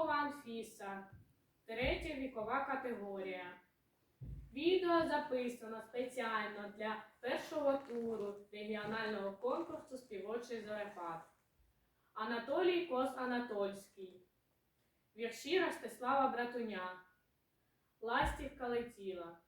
Волохова Анфіса, третя вікова категорія. Відео записано спеціально для першого туру регіонального конкурсу Співочий зорепад. Анатолій Кос Анатольський. Вірші Ростислава Братуня. Ластівка летіла.